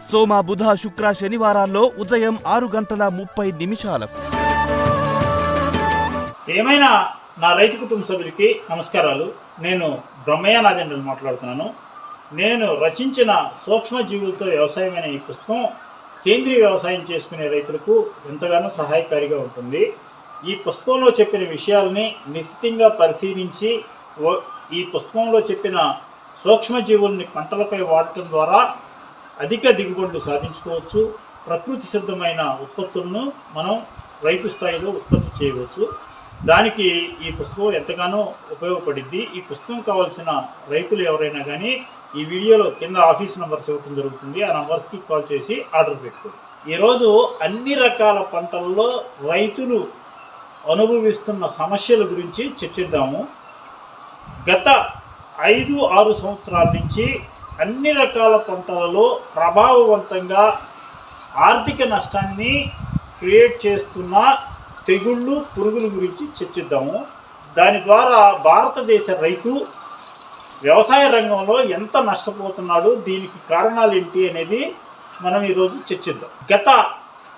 సోమ బుధ శుక్ర శనివారాల్లో ఉదయం ఆరు గంటల ముప్పై నిమిషాలకు. ఏమైనా నా రైతు కుటుంబ సభ్యులకి నమస్కారాలు. నేను బ్రహ్మయ్య నాదేంద్రని మాట్లాడుతున్నాను. నేను రచించిన సూక్ష్మజీవులతో వ్యవసాయం అనే ఈ పుస్తకం సేంద్రీయ వ్యవసాయం చేసుకునే రైతులకు ఎంతగానో సహాయకారిగా ఉంటుంది. ఈ పుస్తకంలో చెప్పిన విషయాల్ని నిశ్చితంగా పరిశీలించి ఈ పుస్తకంలో చెప్పిన సూక్ష్మజీవుల్ని పంటలపై వాడటం ద్వారా అధిక దిగుబడులు సాధించుకోవచ్చు. ప్రకృతి సిద్ధమైన ఉత్పత్తులను మనం రైతు స్థాయిలో ఉత్పత్తి చేయవచ్చు. దానికి ఈ పుస్తకం ఎంతగానో ఉపయోగపడింది ఈ పుస్తకం కావాల్సిన రైతులు ఎవరైనా కానీ ఈ వీడియోలో కింద ఆఫీస్ నంబర్స్ ఇవ్వడం జరుగుతుంది. ఆ నంబర్స్కి కాల్ చేసి ఆర్డర్ పెట్టుకోండి ఈరోజు అన్ని రకాల పంటల్లో రైతులు అనుభవిస్తున్న సమస్యల గురించి చర్చిద్దాము. గత ఐదు ఆరు సంవత్సరాల నుంచి అన్ని రకాల పంటలలో ప్రభావవంతంగా ఆర్థిక నష్టాన్ని క్రియేట్ చేస్తున్న తెగుళ్ళు పురుగుల గురించి చర్చిద్దాము. దాని ద్వారా భారతదేశ రైతు వ్యవసాయ రంగంలో ఎంత నష్టపోతున్నాడు దీనికి కారణాలు ఏంటి అనేది మనం ఈరోజు చర్చిద్దాం. గత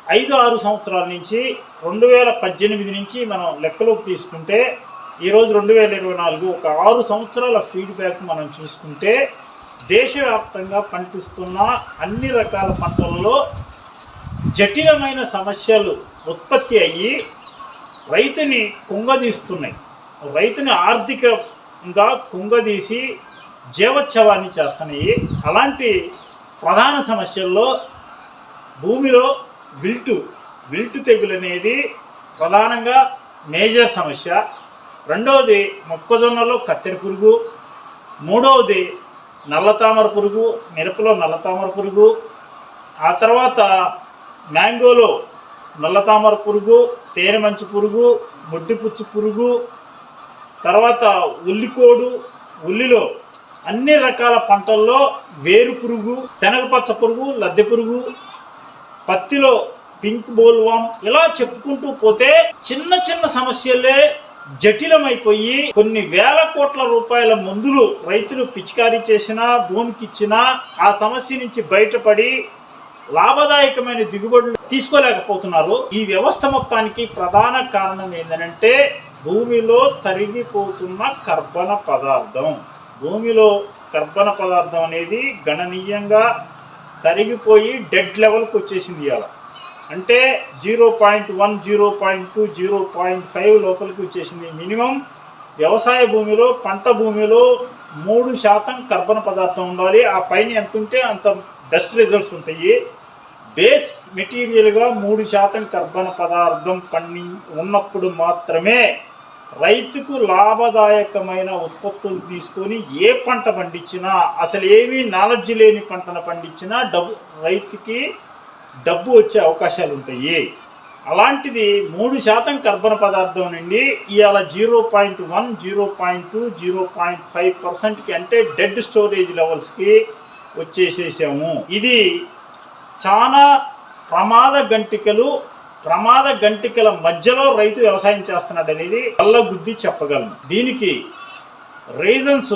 ఐదు ఆరు సంవత్సరాల నుంచి రెండు వేల పద్దెనిమిది నుంచి మనం లెక్కలోకి తీసుకుంటే ఈరోజు రెండు వేల ఇరవై నాలుగు ఒక ఆరు సంవత్సరాల ఫీడ్బ్యాక్ మనం చూసుకుంటే దేశవ్యాప్తంగా పండిస్తున్న అన్ని రకాల పంటలలో జటిలమైన సమస్యలు ఉత్పత్తి అయ్యి రైతుని కుంగదీస్తున్నాయి. రైతుని ఆర్థికంగా కుంగదీసి జీవోత్సవాన్ని చేస్తున్నాయి. అలాంటి ప్రధాన సమస్యల్లో భూమిలో విల్టు విల్టు తెగులు అనేది ప్రధానంగా మేజర్ సమస్య. రెండవది మొక్కజొన్నలో కత్తెర పురుగు మూడవది నల్లతామర పురుగు మిరపలో నల్లతామర పురుగు ఆ తర్వాత మ్యాంగోలో నల్లతామర పురుగు తేనె మంచు పురుగు మొడ్డిపుచ్చు పురుగు తర్వాత ఉల్లికోడు ఉల్లిలో అన్ని రకాల పంటల్లో వేరు పురుగు శనగపచ్చ పురుగు లద్దె పురుగు పత్తిలో పింక్ బోల్వామ్ ఇలా చెప్పుకుంటూ పోతే చిన్న చిన్న సమస్యలే జటిలమైపోయి కొన్ని వేల కోట్ల రూపాయల మందులు రైతులు పిచికారీ చేసినా భూమికి ఇచ్చినా ఆ సమస్య నుంచి బయటపడి లాభదాయకమైన దిగుబడులు తీసుకోలేకపోతున్నారు. ఈ వ్యవస్థ మొత్తానికి ప్రధాన కారణం ఏంటంటే భూమిలో తరిగిపోతున్న కర్బన పదార్థం. భూమిలో కర్బన పదార్థం అనేది గణనీయంగా తరిగిపోయి డెడ్ లెవెల్కి వచ్చేసింది ఇవాళ అంటే zero point one zero point two zero point five లోపలికి వచ్చేసింది. మినిమం వ్యవసాయ భూమిలో పంట భూమిలో మూడు శాతం కర్బన పదార్థం ఉండాలి. ఆ పైన ఎంత ఉంటే అంత బెస్ట్ రిజల్ట్స్ ఉంటాయి. బేస్ మెటీరియల్గా మూడు శాతం కర్బన పదార్థం పండి ఉన్నప్పుడు మాత్రమే రైతుకు లాభదాయకమైన ఉత్పత్తులు తీసుకొని ఏ పంట పండించినా అసలు ఏమీ నాలెడ్జ్ లేని పంటను పండించినా డబ్బు రైతుకి డబ్బు వచ్చే అవకాశాలు ఉంటాయి. అలాంటిది మూడు శాతం కర్బన పదార్థం నుండి ఇవాళ zero point one zero point two zero point five పర్సెంట్కి అంటే డెడ్ స్టోరేజ్ లెవెల్స్కి వచ్చేసేసాము. ఇది చాలా ప్రమాద గంటికలు ప్రమాద గంటికల మధ్యలో రైతు వ్యవసాయం చేస్తున్నాడు అనేది కళ్ళ గుద్ది చెప్పగలను. దీనికి రీజన్స్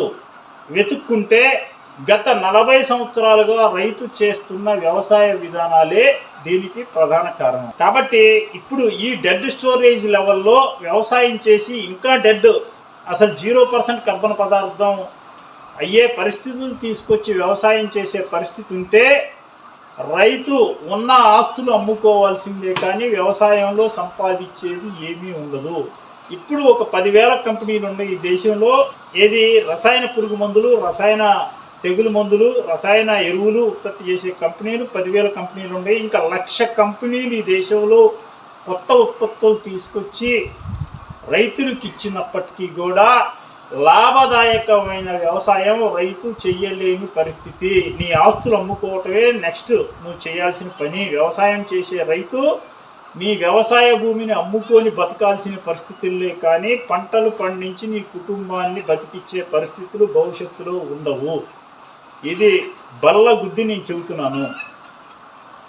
వెతుక్కుంటే గత నలభై సంవత్సరాలుగా రైతు చేస్తున్న వ్యవసాయ విధానాలే దీనికి ప్రధాన కారణం. కాబట్టి ఇప్పుడు ఈ డెడ్ స్టోరేజ్ లెవెల్లో వ్యవసాయం చేసి ఇంకా డెడ్ అసలు జీరో పర్సెంట్ కర్బన పదార్థం అయ్యే పరిస్థితులు తీసుకొచ్చి వ్యవసాయం చేసే పరిస్థితి ఉంటే రైతు ఉన్న ఆస్తులు అమ్ముకోవాల్సిందే కానీ వ్యవసాయంలో సంపాదించేది ఏమీ ఉండదు. ఇప్పుడు ఒక పదివేల కంపెనీలు ఉన్నాయి ఈ దేశంలో. ఏది? రసాయన పురుగు మందులు రసాయన తెగులు మందులు రసాయన ఎరువులు ఉత్పత్తి చేసే కంపెనీలు పదివేల కంపెనీలు ఉన్నాయి. ఇంకా లక్ష కంపెనీలు ఈ దేశంలో కొత్త ఉత్పత్తులు తీసుకొచ్చి రైతులకు ఇచ్చినప్పటికీ కూడా లాభదాయకమైన వ్యవసాయం రైతు చెయ్యలేని పరిస్థితి. నీ ఆస్తులు అమ్ముకోవటమే నెక్స్ట్ నువ్వు చేయాల్సిన పని. వ్యవసాయం చేసే రైతు నీ వ్యవసాయ భూమిని అమ్ముకొని బతకాల్సిన పరిస్థితుల్లో కానీ పంటలు పండించి నీ కుటుంబాన్ని బతికిచ్చే పరిస్థితులు భవిష్యత్తులో ఉండవు. ఇది బల్ల గుద్ది నేను చెబుతున్నాను.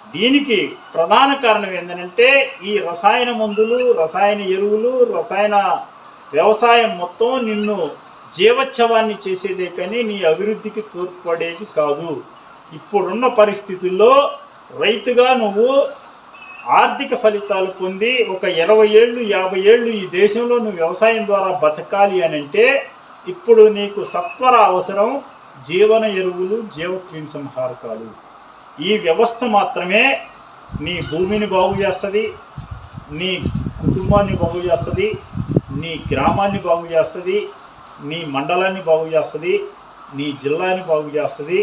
దీనికి ప్రధాన కారణం ఏంటంటే ఈ రసాయన మందులు రసాయన ఎరువులు రసాయన వ్యవసాయం మొత్తం నిన్ను జీవోత్సవాన్ని చేసేదే కానీ నీ అభివృద్ధికి తోడ్పడేది కాదు ఇప్పుడున్న పరిస్థితుల్లో రైతుగా నువ్వు ఆర్థిక ఫలితాలు పొంది ఒక ఇరవై ఏళ్ళు యాభై ఏళ్ళు ఈ దేశంలో నువ్వు వ్యవసాయం ద్వారా బతకాలి అని అంటే ఇప్పుడు నీకు సత్వర అవసరం జీవన ఎరువులు జీవక్రిమి సంహారకాలు. ఈ వ్యవస్థ మాత్రమే నీ భూమిని బాగు చేస్తుంది నీ కుటుంబాన్ని బాగు చేస్తుంది నీ గ్రామాన్ని బాగు చేస్తుంది నీ మండలాన్ని బాగు చేస్తుంది నీ జిల్లాని బాగు చేస్తుంది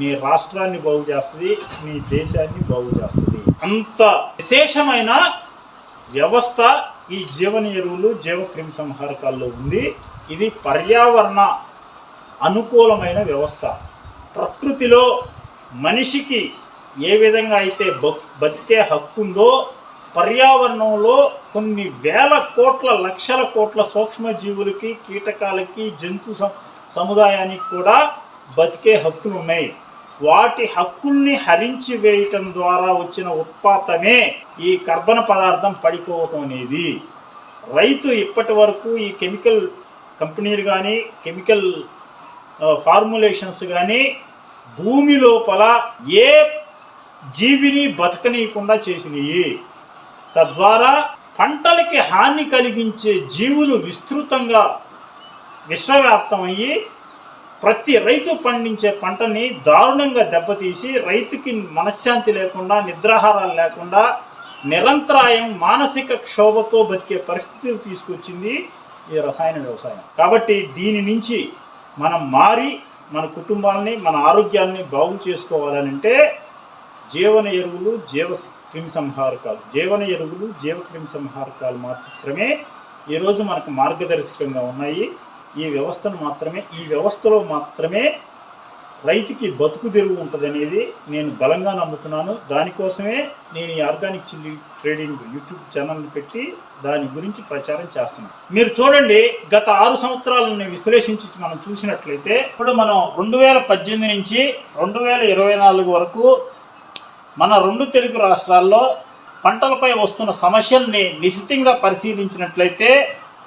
నీ రాష్ట్రాన్ని బాగు చేస్తుంది నీ దేశాన్ని బాగు చేస్తుంది. అంత విశేషమైన వ్యవస్థ ఈ జీవన ఎరువులు జీవక్రిమి సంహారకాల్లో ఉంది. ఇది పర్యావరణ అనుకూలమైన వ్యవస్థ. ప్రకృతిలో మనిషికి ఏ విధంగా అయితే బ- బతికే హక్కు ఉందో పర్యావరణంలో కొన్ని వేల కోట్ల లక్షల కోట్ల సూక్ష్మజీవులకి కీటకాలకి జంతు సం- సముదాయానికి కూడా బతికే హక్కులు ఉన్నాయి వాటి హక్కుల్ని హరించి వేయటం ద్వారా వచ్చిన ఉత్పాతమే ఈ కర్బన పదార్థం పడిపోవటం అనేది. రైతు ఇప్పటి వరకు ఈ కెమికల్ కంపెనీలు కానీ కెమికల్ ఫార్ములేషన్స్ కానీ భూమి లోపల ఏ జీవిని బతకనీయకుండా చేసినవి తద్వారా పంటలకి హాని కలిగించే జీవులు విస్తృతంగా విశ్వవ్యాప్తమయ్యి ప్రతి రైతు పండించే పంటని దారుణంగా దెబ్బతీసి రైతుకి మనశ్శాంతి లేకుండా నిద్రాహారాలు లేకుండా నిరంతరాయం మానసిక క్షోభతో బతికే పరిస్థితులు తీసుకొచ్చింది ఈ రసాయన వ్యవసాయం. కాబట్టి దీని నుంచి మనం మారి మన కుటుంబాలని మన ఆరోగ్యాన్ని బాగు చేసుకోవాలనంటే జీవన ఎరువులు జీవ క్రిమి సంహారకాలు జీవన ఎరువులు జీవ క్రిమి సంహారకాలు మాత్రమే ఈరోజు మనకు మార్గదర్శకంగా ఉన్నాయి. ఈ వ్యవస్థను మాత్రమే ఈ వ్యవస్థలో మాత్రమే రైతుకి బతుకు తెరువు ఉంటుంది అనేది నేను బలంగా నమ్ముతున్నాను. దానికోసమే నేను ఈ ఆర్గానిక్ చిల్లీ ట్రేడింగ్ యూట్యూబ్ ఛానల్ని పెట్టి దాని గురించి ప్రచారం చేస్తున్నాను. మీరు చూడండి గత ఆరు సంవత్సరాలను విశ్లేషించి మనం చూసినట్లయితే ఇప్పుడు మనం రెండు వేల పద్దెనిమిది నుంచి రెండు వేల ఇరవై నాలుగు వరకు మన రెండు తెలుగు రాష్ట్రాల్లో పంటలపై వస్తున్న సమస్యల్ని నిశితంగా పరిశీలించినట్లయితే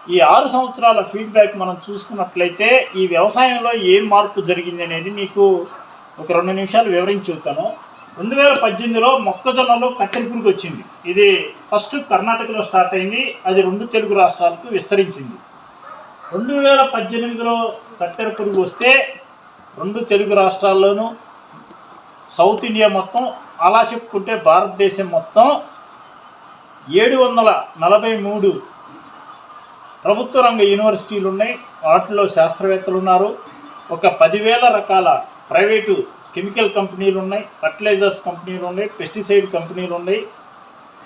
ఈ ఆరు సంవత్సరాల ఫీడ్బ్యాక్ మనం చూసుకున్నట్లయితే ఈ వ్యవసాయంలో ఏం మార్పు జరిగింది అనేది మీకు ఒక రెండు నిమిషాలు వివరించి చెబుతాను. రెండు వేల పద్దెనిమిదిలో మొక్కజొన్నలో కత్తెర పురుగు వచ్చింది. ఇది ఫస్ట్ కర్ణాటకలో స్టార్ట్ అయింది. అది రెండు తెలుగు రాష్ట్రాలకు విస్తరించింది. రెండు వేల పద్దెనిమిదిలో కత్తెర పురుగు వస్తే రెండు తెలుగు రాష్ట్రాల్లోనూ సౌత్ ఇండియా మొత్తం అలా చెప్పుకుంటే భారతదేశం మొత్తం ఏడు వందల నలభై మూడు ప్రభుత్వ రంగ యూనివర్సిటీలు ఉన్నాయి వాటిలో శాస్త్రవేత్తలు ఉన్నారు ఒక పదివేల రకాల ప్రైవేటు కెమికల్ కంపెనీలు ఉన్నాయి ఫర్టిలైజర్స్ కంపెనీలు ఉన్నాయి పెస్టిసైడ్ కంపెనీలు ఉన్నాయి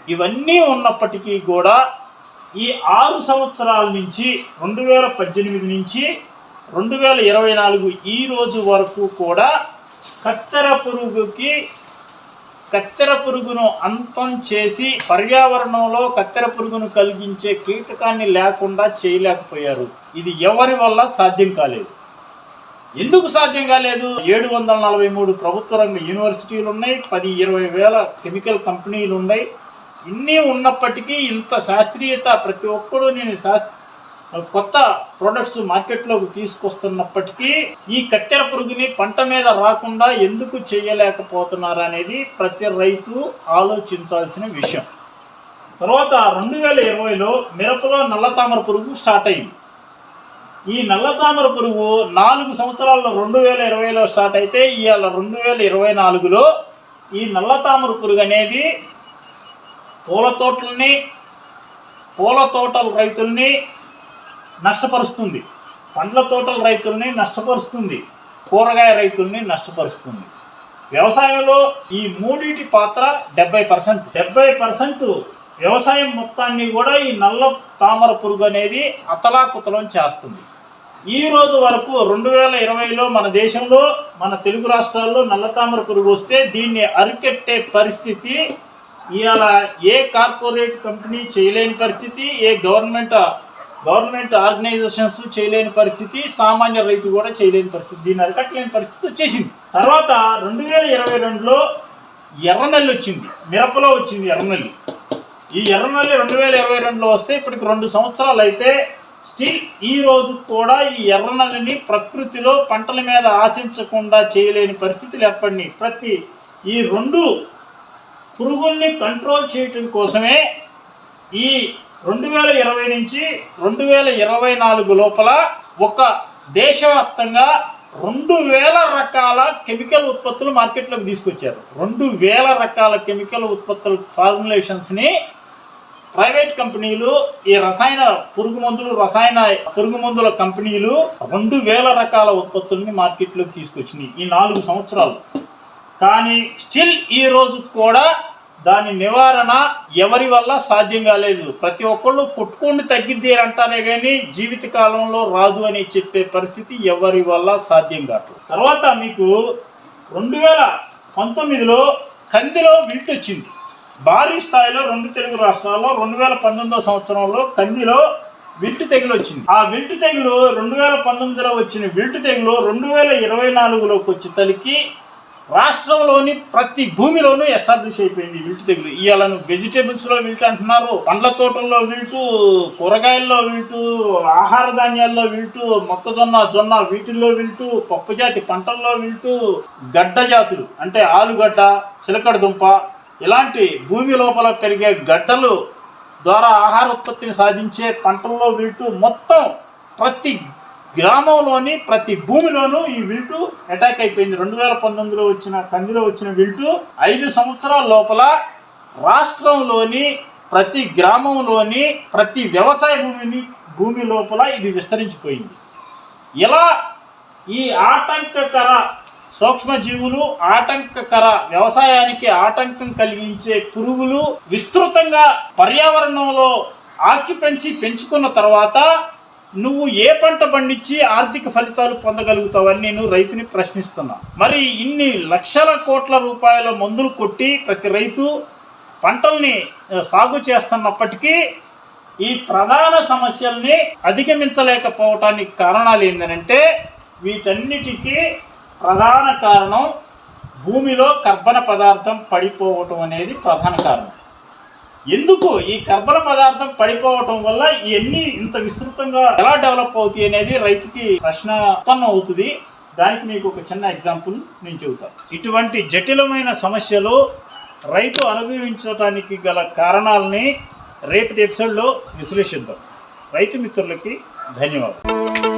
ఇవన్నీ ఉన్నప్పటికీ కూడా ఈ ఆరు సంవత్సరాల నుంచి రెండు వేల పద్దెనిమిది నుంచి రెండు వేల ఇరవై నాలుగు ఈ రోజు వరకు కూడా కత్తెర పురుగుకి కత్తెర పురుగును అంతం చేసి పర్యావరణంలో కత్తెర పురుగును కలిగించే కీటకాన్ని లేకుండా చేయలేకపోయారు. ఇది ఎవరి వల్ల సాధ్యం కాలేదు? ఎందుకు సాధ్యం కాలేదు? ఏడు వందల నలభై మూడు ప్రభుత్వ రంగ యూనివర్సిటీలు ఉన్నాయి పది ఇరవై వేల కెమికల్ కంపెనీలు ఉన్నాయి ఇన్ని ఉన్నప్పటికీ ఇంత శాస్త్రీయత ప్రతి ఒక్కరూ నేను శాస్త్ర కొత్త ప్రొడక్ట్స్ మార్కెట్లోకి తీసుకొస్తున్నప్పటికీ ఈ కత్తెర పురుగుని పంట మీద రాకుండా ఎందుకు చేయలేకపోతున్నారు అనేది ప్రతి రైతు ఆలోచించాల్సిన విషయం. తర్వాత రెండు వేల ఇరవైలో మిరపలో నల్లతామర పురుగు స్టార్ట్ అయింది. ఈ నల్లతామర పురుగు నాలుగు సంవత్సరాల్లో రెండు వేల ఇరవైలో స్టార్ట్ అయితే ఇవాళ రెండు వేల ఇరవై నాలుగులో ఈ నల్లతామర పురుగు అనేది పూల తోటలని పూల తోటల రైతుల్ని నష్టపరుస్తుంది. పండ్ల తోటల రైతుల్ని నష్టపరుస్తుంది. కూరగాయ రైతుల్ని నష్టపరుస్తుంది. వ్యవసాయంలో ఈ మూడింటి పాత్ర డెబ్బై పర్సెంట్. డెబ్బై పర్సెంట్ వ్యవసాయం మొత్తాన్ని కూడా ఈ నల్ల తామర పురుగు అనేది అతలాకుతలం చేస్తుంది. ఈ రోజు వరకు రెండు వేల ఇరవైలో మన దేశంలో మన తెలుగు రాష్ట్రాల్లో నల్ల తామర పురుగు వస్తే దీన్ని అరికెట్టే పరిస్థితి ఇవాళ ఏ కార్పొరేట్ కంపెనీ చేయలేని పరిస్థితి ఏ గవర్నమెంట్ గవర్నమెంట్ ఆర్గనైజేషన్స్ చేయలేని పరిస్థితి సామాన్య రైతు కూడా చేయలేని పరిస్థితి. దీన్ని అరికట్టలేని పరిస్థితి వచ్చేసింది. తర్వాత రెండు వేల ఇరవై రెండులో ఎర్రనల్లి వచ్చింది. మిరపలో వచ్చింది ఎర్రనల్లి. ఈ ఎర్రనల్లి రెండు వేల ఇరవై రెండులో వస్తే ఇప్పటికి రెండు సంవత్సరాలు అయితే స్టిల్ ఈ రోజు కూడా ఈ ఎర్రనల్లిని ప్రకృతిలో పంటల మీద ఆశించకుండా చేయలేని పరిస్థితులు ఏర్పడినాయి. ప్రతి ఈ రెండు పురుగుల్ని కంట్రోల్ చేయటం కోసమే ఈ రెండు వేల ఇరవై నుంచి రెండు వేల ఇరవై నాలుగు లోపల ఒక దేశవ్యాప్తంగా రెండు వేల రకాల కెమికల్ ఉత్పత్తులు మార్కెట్లోకి తీసుకొచ్చారు. రెండు వేల రకాల కెమికల్ ఉత్పత్తుల ఫార్ములేషన్స్ని ప్రైవేట్ కంపెనీలు ఈ రసాయన పురుగు మందులు రసాయన పురుగు మందుల కంపెనీలు రెండు వేల రకాల ఉత్పత్తుల్ని మార్కెట్లోకి తీసుకొచ్చినాయి ఈ నాలుగు సంవత్సరాలు. కానీ స్టిల్ ఈ రోజు కూడా దాని నివారణ ఎవరి వల్ల సాధ్యం కాలేదు ప్రతి ఒక్కళ్ళు పుట్టుకుండి తగ్గిద్ది అని అంటారే కానీ జీవిత కాలంలో రాదు అని చెప్పే పరిస్థితి ఎవరి వల్ల సాధ్యం కాదు. తర్వాత మీకు రెండు వేల పంతొమ్మిదిలో కందిలో విల్ట్ వచ్చింది. భారీ స్థాయిలో రెండు తెలుగు రాష్ట్రాల్లో రెండు వేల పంతొమ్మిదో సంవత్సరంలో కందిలో విల్ట్ తెగులు వచ్చింది. ఆ విల్ట్ తెగులు రెండు వేల పంతొమ్మిదిలో వచ్చిన విల్ట్ తెగులు రెండు వేల ఇరవై నాలుగులోకి వచ్చే తలికి రాష్ట్రంలోని ప్రతి భూమిలోనూ ఎస్టాబ్లిష్ అయిపోయింది విల్టు దగ్గర తెగులు ఇవాళ వెజిటేబుల్స్లో అంటున్నారు పండ్ల తోటల్లో విల్టు కూరగాయల్లో విల్టు ఆహార ధాన్యాల్లో విల్టు మొక్కజొన్న జొన్న వీటిల్లో విల్టు పప్పు జాతి పంటల్లో విల్టు గడ్డ జాతులు అంటే ఆలుగడ్డ చిలకడ దుంప ఇలాంటి భూమి లోపల పెరిగే గడ్డలు ద్వారా ఆహార ఉత్పత్తిని సాధించే పంటల్లో విల్టు మొత్తం ప్రతి గ్రామంలోని ప్రతి భూమిలోనూ ఈ విల్టు అటాక్ అయిపోయింది. రెండు వేల పంతొమ్మిదిలో వచ్చిన కందిలో వచ్చిన విల్టు ఐదు సంవత్సరాల లోపల రాష్ట్రంలోని ప్రతి గ్రామంలోని ప్రతి వ్యవసాయ భూమిని భూమి లోపల ఇది విస్తరించిపోయింది. ఇలా ఈ ఆటంకకర సూక్ష్మజీవులు ఆటంకకర వ్యవసాయానికి ఆటంకం కలిగించే పురుగులు విస్తృతంగా పర్యావరణంలో ఆక్యుపెన్సీ పెంచుకున్న తర్వాత నువ్వు ఏ పంట పండించి ఆర్థిక ఫలితాలు పొందగలుగుతావని నేను రైతుని ప్రశ్నిస్తున్నా. మరి ఇన్ని లక్షల కోట్ల రూపాయల మందులు కొట్టి ప్రతి రైతు పంటల్ని సాగు చేస్తున్నప్పటికీ ఈ ప్రధాన సమస్యల్ని అధిగమించలేకపోవటానికి కారణాలు ఏంటంటే వీటన్నిటికీ ప్రధాన కారణం భూమిలో కర్బన పదార్థం పడిపోవటం అనేది ప్రధాన కారణం. ఎందుకు ఈ కర్బన పదార్థం పడిపోవటం వల్ల ఇవన్నీ ఇంత విస్తృతంగా ఎలా డెవలప్ అవుతాయి అనేది రైతుకి ప్రశ్న ఉత్పన్నం అవుతుంది. దానికి మీకు ఒక చిన్న ఎగ్జాంపుల్ నేను చెబుతాను ఇటువంటి జటిలమైన సమస్యలు రైతు అనుభవించడానికి గల కారణాలని రేపటి ఎపిసోడ్లో విశ్లేషిద్దాం. రైతు మిత్రులకి ధన్యవాదాలు.